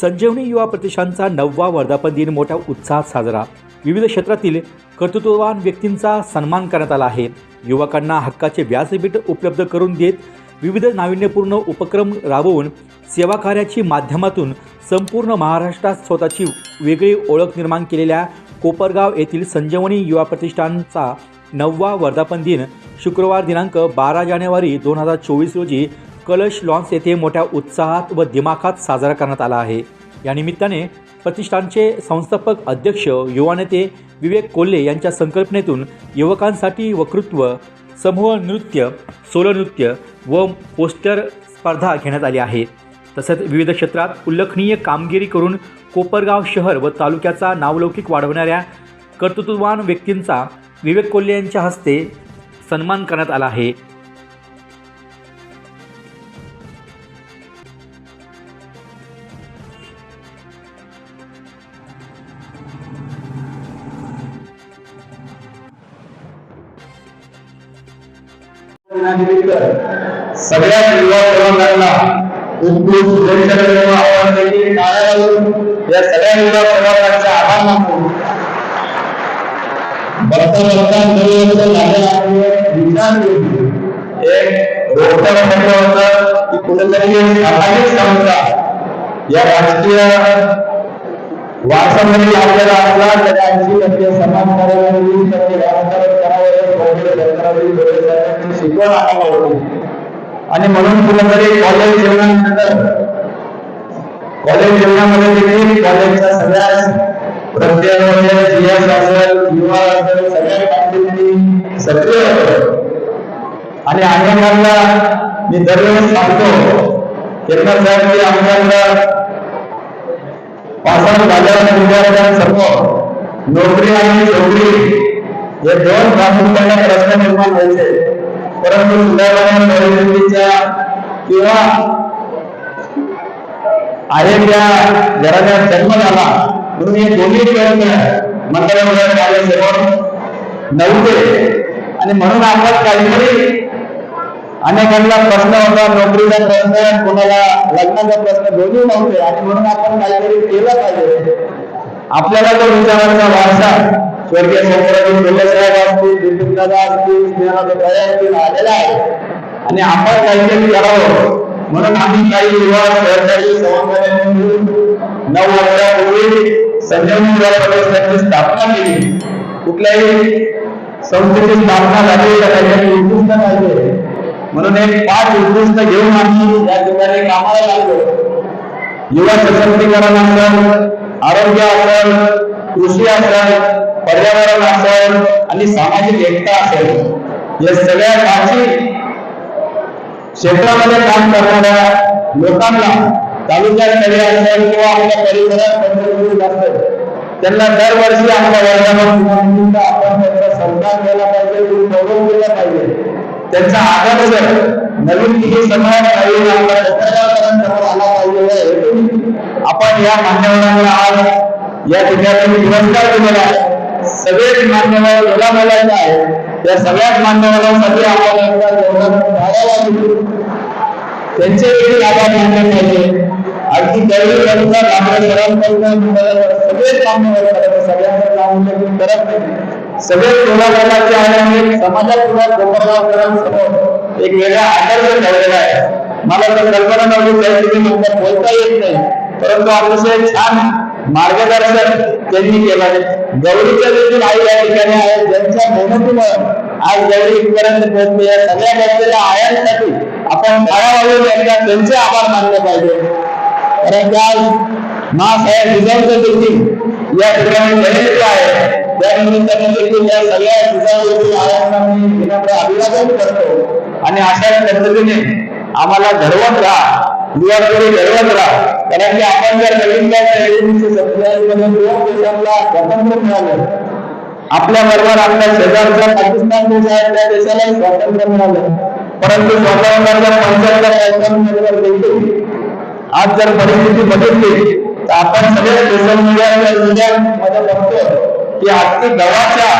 संजीवनी युवा प्रतिष्ठानचा नववा वर्धापन दिन मोठ्या उत्साहात साजरा. विविध क्षेत्रातील कर्तृत्ववान व्यक्तींचा सन्मान करण्यात आला आहे. युवकांना हक्काचे व्यासपीठ उपलब्ध करून देत विविध नाविन्यपूर्ण उपक्रम राबवून सेवाकार्याची माध्यमातून संपूर्ण महाराष्ट्रात स्वतःची वेगळी ओळख निर्माण केलेल्या कोपरगाव येथील संजीवनी युवा प्रतिष्ठानचा नववा वर्धापन दिन शुक्रवार दिनांक बारा जानेवारी दोन हजार चोवीस रोजी कलश लॉन्स येथे मोठ्या उत्साहात व दिमाखात साजरा करण्यात आला आहे. या निमित्ताने प्रतिष्ठानचे संस्थापक अध्यक्ष युवा नेते विवेक कोल्हे यांच्या संकल्पनेतून युवकांसाठी वक्तृत्व समूह नृत्य सोलो नृत्य व पोस्टर स्पर्धा घेण्यात आली आहे. तसेच विविध क्षेत्रात उल्लेखनीय कामगिरी करून कोपरगाव शहर व तालुक्याचा नावलौकिक वाढवणाऱ्या कर्तृत्ववान व्यक्तींचा विवेक कोल्हे यांच्या हस्ते सन्मान करण्यात आला आहे. सगळ्या युवा प्रबंधांना उत्कृष्ट जनशक्तीला आव्हान देखील या सगळ्या युवा प्रबंधांचे आभार मानतो. बघता बघता दरवर्षी एक म्हटलं होतं की कुठेतरी सामाजिक संस्था या राजकीय वारसामध्ये आपल्याला आपला त्याची टक्के सन्मान वीस टक्के राजकारण करावं. काँग्रेस सरकारची सरकारची शिकवण आम्हाला होती आणि म्हणून कुठेतरी कॉलेज जीवनानंतर कॉलेज जीवनामध्ये देखील कॉलेजच्या सगळ्या प्रत्येकामध्ये जीएस असेल युवा असेल सगळ्या कामगिरी सक्रिय होतं. आणि आमदारांना मी दरवेळेस सांगतो त्यांना साहेब की आमदारांना पासन झालेल्या विद्यार्थ्यांसमोर नोकरी आणि नोकरी हे दोन प्रामुख्याने प्रश्न निर्माण व्हायचे. परंतु सुधारणा परिस्थितीच्या किंवा आहे त्या घराचा जन्म झाला म्हणून हे दोन्ही प्रयत्न मंत्रालयामध्ये माझ्यासमोर नव्हते. आणि म्हणून आपण काहीतरी अनेकांना प्रश्न होता नोकरीचा प्रश्न कोणाला लग्नाचा प्रश्न दोन्ही नव्हते. आणि म्हणून आपण काहीतरी केलं पाहिजे. आपल्याला तो विचारांचा वारसा स्वर्गीय शंकराजी साहेब असतील बिपिन दादा असतील स्नेहादादा असतील आलेला आहे आणि आपण काहीतरी करावं म्हणून आम्ही काही युवा सहकारी संस्थांनी मिळून नऊ वर्षापूर्वी संजीवनी युवा प्रवेशाची स्थापना केली. कुठल्याही संस्थेची स्थापना झाली तर काहीतरी उत्कृष्ट पाहिजे. म्हणून एक पाच उद्दिष्ट घेऊन आम्ही या ठिकाणी कामाला लागलो. युवा सशक्तीकरण असेल आरोग्य असेल कृषी असेल पर्यावरण असेल आणि सामाजिक एकता असेल या सगळ्या पाचही क्षेत्रामध्ये काम करणाऱ्या लोकांना तालुक्यात नगर असेल किंवा आपल्या परिसरात पंढरपूर असेल त्यांना दरवर्षी आपल्या वर्गामध्ये आपण त्यांचा सन्मान केला पाहिजे गौरव केला पाहिजे. त्यांचा आदर्श नवीन पिढी समाज नवीन आपल्या कोपरगावकरांसमोर आला पाहिजे आपण या मान्यवरांना आज या ठिकाणी पुरस्कार दिलेला आहे. सगळेच मान्यवर एका मुलाचे आहे. या सगळ्याच मान्यवरांसाठी आपण त्यांचे देखील आभार मानले पाहिजे. अगदी गरीब जनता काँग्रेस सरांकडून सगळेच मान्यवर करत सगळ्यांना नाव करत नाही सगळे पुढाकाराचे आल्यामुळे समाजात सुद्धा कोपरगावकरांसमोर एक वेगळा आदर्श ठेवलेला आहे. मला तर कल्पना नव्हती त्या ठिकाणी बोलता येत नाही. परंतु अतिशय छान मार्गदर्शन त्यांनी केलं गौरीच्या देखील आई या ठिकाणी आहेत ज्यांच्या मेहनतीमुळे आज गौरी इथपर्यंत पोहोचले या सगळ्या बसलेल्या आयांसाठी आपण टाळा वाजवून त्यांचे आभार मानले पाहिजे. कारण की आज मासाहेब जिजाऊचं देखील या ठिकाणी जयंती आहे. त्या निमित्ताने देखील या सगळ्या जिजाऊ आयांना मी विनम्र अभिवादन करतो. आणि अशा पद्धतीने आम्हाला घडवत राहा. युवा घडवत राहा कारण की आपण जर नवीन काय स्वातंत्र्य मिळालं. आपल्या बरोबर आपल्या शेजारचा पाकिस्तान देश आहे त्या देशालाही स्वातंत्र्य मिळालं. परंतु स्वातंत्र्याच्या पंच्याहत्तर वर्षांनंतर देखील आज जर परिस्थिती बदलली तर आपण सगळ्या सोशल मीडियाच्या मीडियामध्ये बघतो की आजची गव्हाच्या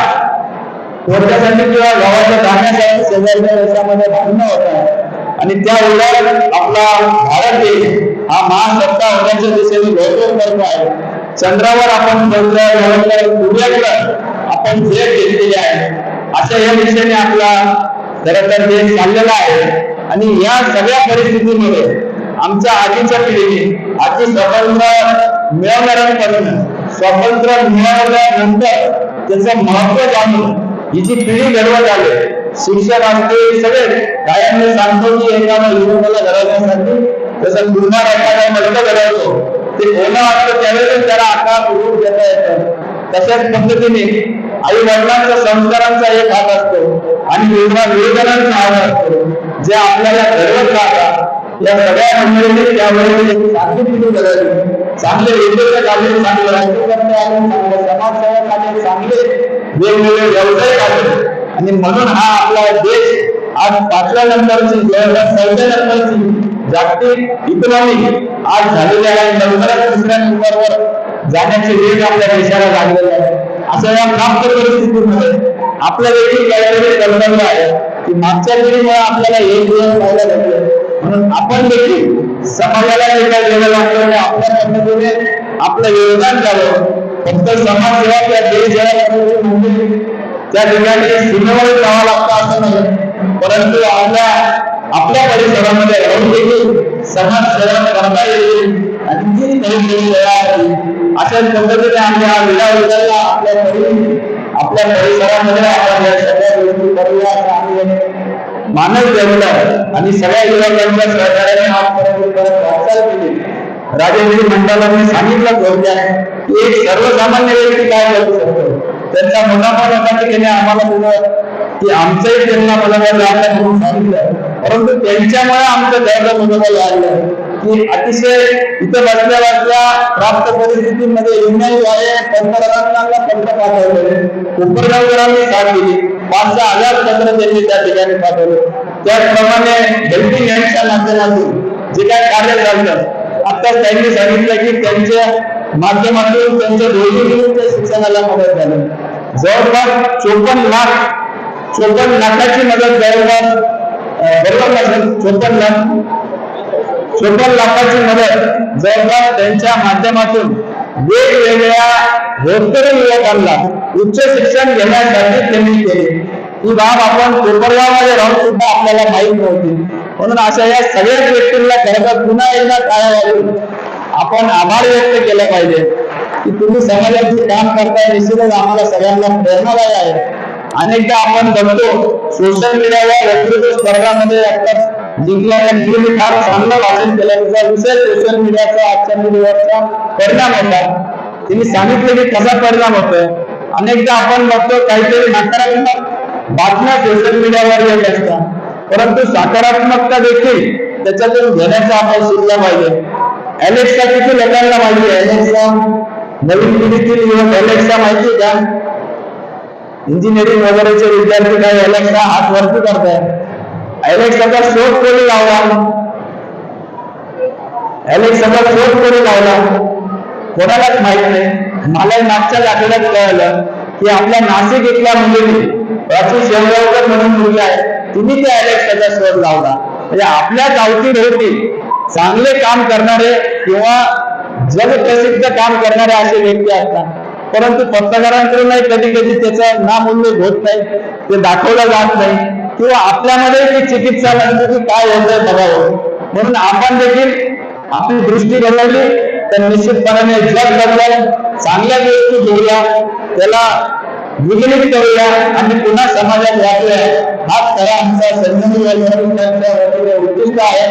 पोटासाठी किंवा गव्हाच्या धान्यासाठी शेजारच्या देशामध्ये भांडणं होत आहे आणि त्या उलट आपला भारत देश हा महासत्ता होण्याच्या दिशेने गौरव करतो आहे. चंद्रावर आपण चंद्रावर सूर्याकडे आपण झेप घेतलेली आहे अशा या दिशेने आपला खर तर देश चाललेला आहे. आणि या सगळ्या परिस्थितीमध्ये आमच्या आधीच्या पिढीने आधी स्वातंत्र्य मिळवणाऱ्यांकडून स्वातंत्र्य मिळवल्यानंतर त्याचं महत्त्व जाणून ही जी पिढी घडवत आले शिक्षक असते सगळे कायम सांगतो की एखादा युवकाला घडवण्यासाठी त्याचा पूर्ण एखादा मस्त घडवतो ते कोणा असतं त्यावेळेस त्याला आकार उडून घेता येतं. तशाच पद्धतीने आई वडिलांचा संस्कारांचा एक हात असतो आणि विरोधा विरोधनांचा हात असतो. जे आपल्याला घडवत राहतात या सगळ्या मंडळींनी त्यावेळेस एक चांगली पिढी घडवली. चांगले लेखक आले चांगले राज्यकर्ते आले चांगले समाजसेवक आले चांगले वेगवेगळे व्यवसाय आहेत. आणि म्हणून हा आपला देश आज पाचव्या नंबरची चौथ्या नंबरची जागतिक इकॉनॉमी आज झालेली आहे. लवकरच दुसऱ्या नंबरवर जाण्याची वेग आपल्या देशाला लागलेला आहे. असं या प्राप्त परिस्थितीमध्ये आपल्या देखील काहीतरी कर्तव्य आहे की मागच्या पिढीमुळे आपल्याला एक दिवस पाहायला भेटले. म्हणून आपण देखील समाजाला एका काही वेगळं आपल्या पद्धतीने आपलं योगदान द्यावं. फक्त समाज समाजसेवा किंवा देश देशसेवा म्हणजे त्या ठिकाणी सीमेवर जावं लागतं असं नाही. परंतु आपल्या आपल्या परिसरामध्ये राहून देखील समाज सेवा करता येईल. आणि ती नवीन नवीन तयार होईल अशाच पद्धतीने आम्ही हा विडा उचलला. आपल्या परी आपल्या परिसरामध्ये आपण या सगळ्या गोष्टी करूया असं आम्ही एक आणि सगळ्या युवकांच्या सहकार्याने आजपर्यंत परत राजेंद्री मंडळाने सांगितलं थोडक्यात की एक सर्वसामान्य व्यक्ती काय करू शकतो? त्यांचा मुनाफा लोकांनी त्याने आम्हाला दिलं. की आमचंही त्यांना मनोबल लागलं म्हणून सांगितलं. परंतु त्यांच्यामुळे आमचं दर्द मनोबल लागलं. की अतिशय इथं बसल्या बसल्या प्राप्त परिस्थितीमध्ये युनियन आहे पंतप्रधानांना पत्र पाठवले. उपरगावकरांनी साथ दिली. पाच सहा हजार पत्र त्यांनी त्या ठिकाणी पाठवले. त्याचप्रमाणे हेल्पिंग हँडच्या माध्यमातून जे काय कार्य चाललं आता त्यांनी सांगितलं की त्यांच्या माध्यमातून त्यांच्या दोन्ही त्या शिक्षणाला मदत झाली. जवळपास चोपन्न लाख चोपन्न लाखाची मदत जवळपास बरोबर नसेल चोपन्न लाख. चोपन्न लाखाची मदत जवळपास त्यांच्या माध्यमातून वेगवेगळ्या होतकरी युवकांना उच्च शिक्षण घेण्यासाठी त्यांनी केले. ही बाब आपण कोपरगावमध्ये राहून सुद्धा आपल्याला माहीत नव्हती. म्हणून अशा या सगळ्याच व्यक्तींना खरं पुन्हा एकदा काय आपण आभार व्यक्त केले पाहिजे की तुम्ही समाजाचे काम करताय निश्चितच आम्हाला सगळ्यांना प्रेरणादायी आहे. अनेकदा आपण बघतो सोशल मीडियावर वक्तृत्व स्पर्धामध्ये जिंकल्यानंतर फार चांगलं भाषण केलं. त्याचा विषय सोशल मीडियाचा आजच्या मुलीवरचा परिणाम होता. तिने सांगितलं की कसा परिणाम होतोय. अनेकदा आपण बघतो काहीतरी नकारात्मक बातम्या सोशल मीडियावर येत असतात. परंतु सकारात्मकता देखील त्याच्यातून घेण्याचा आपण शिकला पाहिजे. अलेक्सा किती लोकांना माहिती आहे अलेक्सा नवीन पिढीतील युवक अलेक्सा माहिती का? इंजिनिअरिंग वगैरेचे विद्यार्थी काय? अलेक्सा हात वरती करताय. अलेक्साचा शोध कोणी लावला? अलेक्साचा शोध कोणी लावला? कोणालाच माहीत नाही. मला मागच्याच आठवड्यात कळलं की आपल्या नाशिक इथल्या मुलीने प्राची शेवगावकर म्हणून मुलगी आहे. तुम्ही त्या अलेक्साचा शोध लावला. म्हणजे आपल्या गावती भोवती चांगले काम करणारे किंवा जगप्रसिद्ध काम करणारे असे व्यक्ती असतात. परंतु पत्रकारांकडूनही कधी कधी त्याचं नामूल्य होत नाही ते दाखवलं जात नाही. किंवा आपल्यामध्ये ती चिकित्सा की काय होतंय बघावं. म्हणून आपण देखील आपली दृष्टी बनवली तर निश्चितपणाने जग बदलेल चांगल्या गोष्टी घेऊया त्याला विगलित करूया आणि पुन्हा समाजात वाचूया हा खरा आमचा संजय यांच्या वतीने उद्दिष्ट आहे.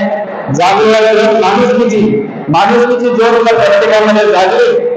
जागेवर माणुसकीची माणुसकीची जोड प्रत्येकामध्ये जागरूक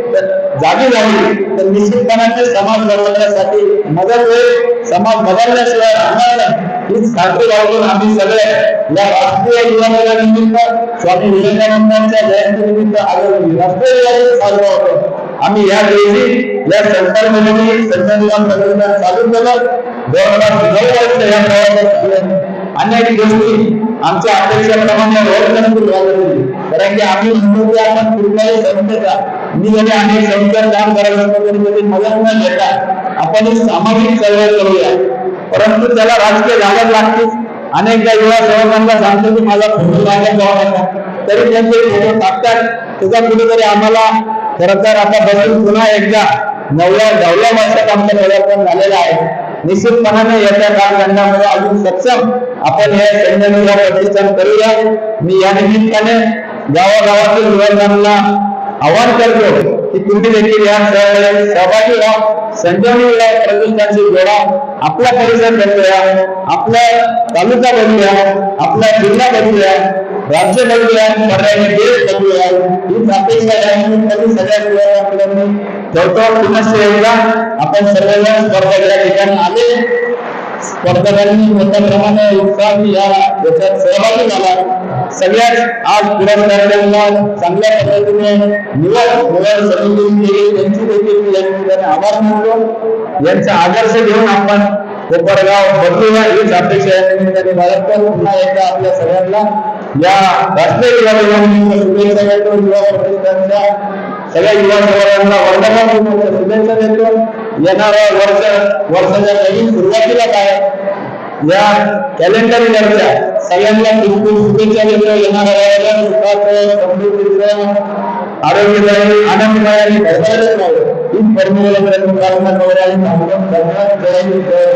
जागी झाली तर निश्चितपणाने समाज घडवण्यासाठी मदत होईल. समाज बदलल्याशिवाय राहणार नाही. हीच खात्री बाळगून आम्ही सगळे या राष्ट्रीय युवा निमित्त स्वामी विवेकानंदांच्या जयंतीनिमित्त आज राष्ट्रीय युवा साजरा होतो. आम्ही या दिवशी या सरकारमध्ये संविधान संविधान चालू केलं. दोन हजार नऊ वर्ष या प्रवासात अनेक गोष्टी. आमच्या अपेक्षाप्रमाणे रोड नसतील कारण की आम्ही म्हणतो की आपण कुठल्याही संस्थेचा मी जरी अनेक संस्थेत काम करत असतो तरी कधी मदत न घेता आपण सामाजिक चळवळ करूया. परंतु त्याला राजकीय लागत लागतील अनेकदा युवा सेवकांना सांगतो की माझा फोटो लागेल जाऊ नका तरी त्यांचे फोटो टाकतात. त्याचा कुठेतरी आम्हाला खरं तर आता बसून पुन्हा एकदा नवव्या नवव्या वर्षात आमचं पदार्पण झालेलं आहे. निश्चितपणाने याच्या कालखंडामध्ये अजून सक्षम. आपण हे संघटनेला प्रतिष्ठान करूया. मी या निमित्ताने गावागावातील युवकांना आवाहन करतो की तुम्ही देखील या सहभागी सहभागी व्हा. संजीवनी विलास प्रतिष्ठानशी जोडा आपला परिसर बदलूया आपला तालुका बदलूया आपला जिल्हा बदलूया राज्य बदलूया पर्यायी देश बदलूया ही अपेक्षा या निमित्ताने सगळ्या ठेवतो पुनश्च एकदा आपण सर्वजण स्पर्धेच्या ठिकाणी आले. स्पर्धकांनी मोठ्या प्रमाणे उत्साही या याच्यात सहभागी झाला. सगळ्याच आज पुरस्कारांना चांगल्या पद्धतीने निवड निवड समितीने केली त्यांची देखील मी या ठिकाणी आभार मानतो. यांचा आदर्श घेऊन आपण कोपरगाव बदलूया. हीच अपेक्षा या निमित्ताने बाळगतो. पुन्हा एकदा आपल्या सगळ्यांना या राष्ट्रीय युवा शुभेच्छा देतो. युवा सगळ्या युवा सर्वांना वर्धमान शुभेच्छा देतो. येणाऱ्या वर्ष वर्षाच्या नवीन सुरुवातीला काय? या कॅलेंडर इयरच्या सगळ्यांना खूप खूप शुभेच्छा देतो. येणाऱ्या सुखाचं समृद्धीचं आरोग्यदायी आनंदमय आणि भरभराट राहो प्रयत्न प्रार्थना करूया आणि थांबून धन्यवाद जय हिंद, जय